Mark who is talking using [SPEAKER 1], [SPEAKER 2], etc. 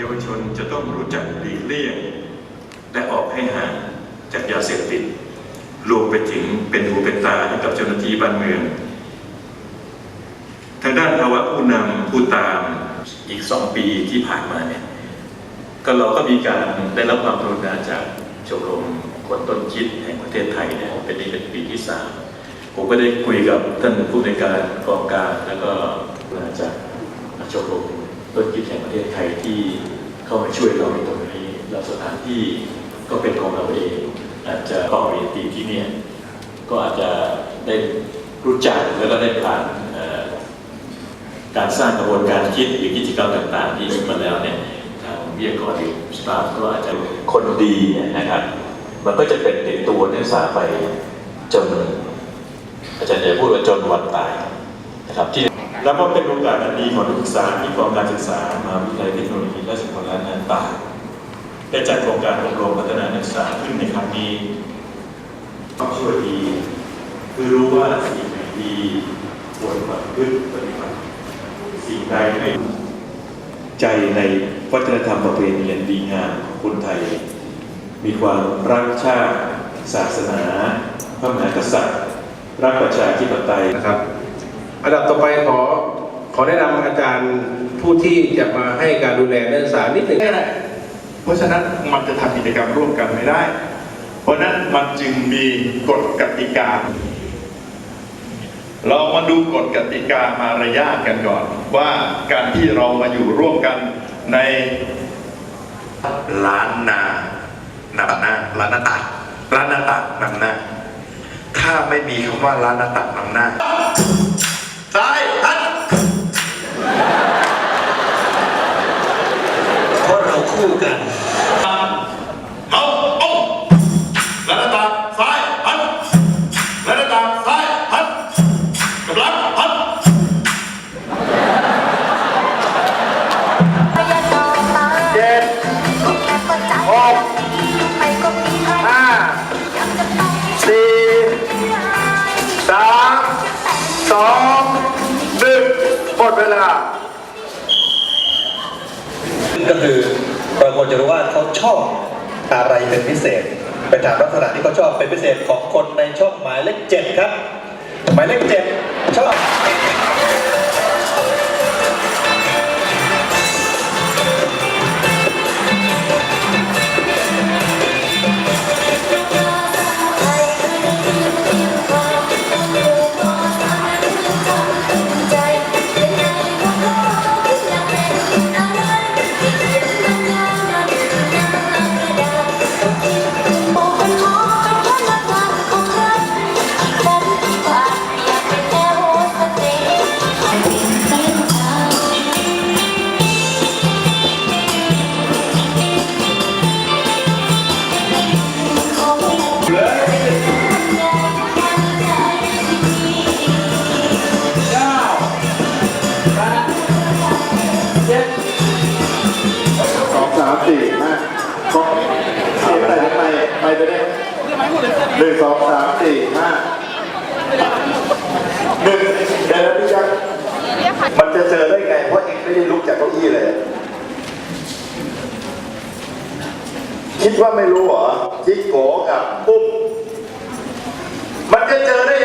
[SPEAKER 1] เยาวชนจะต้องรู้จักหลีกเลี่ยง และออกให้ห่างจากยาเสพติดรวมไปถึงเป็นหูเป็นตาให้กับเจ้าหน้าที่บ้านเมือง ทางด้านภาวะผู้นำผู้ตามอีกสองปีที่ผ่านมาเนี่ยก็เราก็มีการได้รับความกรุณาจากชมรมคนต้นคิดแห่งประเทศไทยเนี่ยเป็นนี่เป็นปีที่สามผมก็ได้คุยกับท่านผู้ในการกองการแล้วก็มาจากชมรมต้นคิดแห่งประเทศไทยที่ เข้ามาช่วยเราในตรงนี้แล้วสถานที่ก็เป็นของเราเอง อาจจะกองเรียนตีที่เนี่ยก็อาจจะได้รู้จักแล้วก็ได้ผ่านการสร้างกระบวนการคิดหรือกิจกรรมต่างๆ ที่มาแล้วเนี่ยทางวิทยากรหรือสตาฟก็อาจจะคนดีเนี่ยนะครับ มันก็จะเป็นติดตัวนักศึกษาไปจนอาจารย์จะพูดว่าจนวันตายนะครับที่ แล้วก็เป็นโอกาสอันดีของนักศึกษาที่กองการศึกษามหาวิทยาลัยเทคโนโลยีราชภัฏล้านนาตราดได้จัดโครงการอบรมพัฒนานักศึกษาขึ้นในครั้งนี้ต้องช่วยดี คือรู้ว่าสิ่งไหนดีควรปฏิบัติปฏิบัติสิ่งใดไม่ใจในวัฒนธรรมประเพณีอันดีงามของคนไทย มีความรักชาติ ศาสนา พระมหากษัตริย์ รักประชาธิปไตย
[SPEAKER 2] นะครับ อันดับต่อไปขอขอแนะนำอาจารย์ผู้ที่จะมาให้การดูแลนักศึกษานิดหนึ่ง
[SPEAKER 3] ได้เพราะฉะนั้นมันจะทำกิจกรรมร่วมกันไม่ได้ เพราะฉะนั้นมันจึงมีกฎกติกา เรามาดูกฎกติกามารยาทกันก่อน ว่าการที่เรามาอยู่ร่วมกันใน
[SPEAKER 4] ล้านนานำหน้าล้านนาตักล้านนาตักนำหน้าถ้าไม่มีคำว่าล้านนาตักนำหน้า
[SPEAKER 3] ซ้ายหัน
[SPEAKER 5] เพราะเราคู่กัน
[SPEAKER 3] ลาก็
[SPEAKER 5] คือเราควรจะรู้ว่าเขาชอบอะไรเป็นพิเศษไปถามลักษณะที่เขาชอบเป็นพิเศษของคนในช่องหมายเลขเจ็ดครับ หมายเลขเจ็ดชอบ
[SPEAKER 6] ไปไปไปได้หนึ่งสองสามสี่ห้าหนึ่งเดี๋ยวนะพี่จักรมันจะเจอได้ไง เพราะเองไม่ได้ลุกจากเก้าอี้เลย คิดว่าไม่รู้เหรอจิ๊กโกกับปุ้มมันจะเจอได้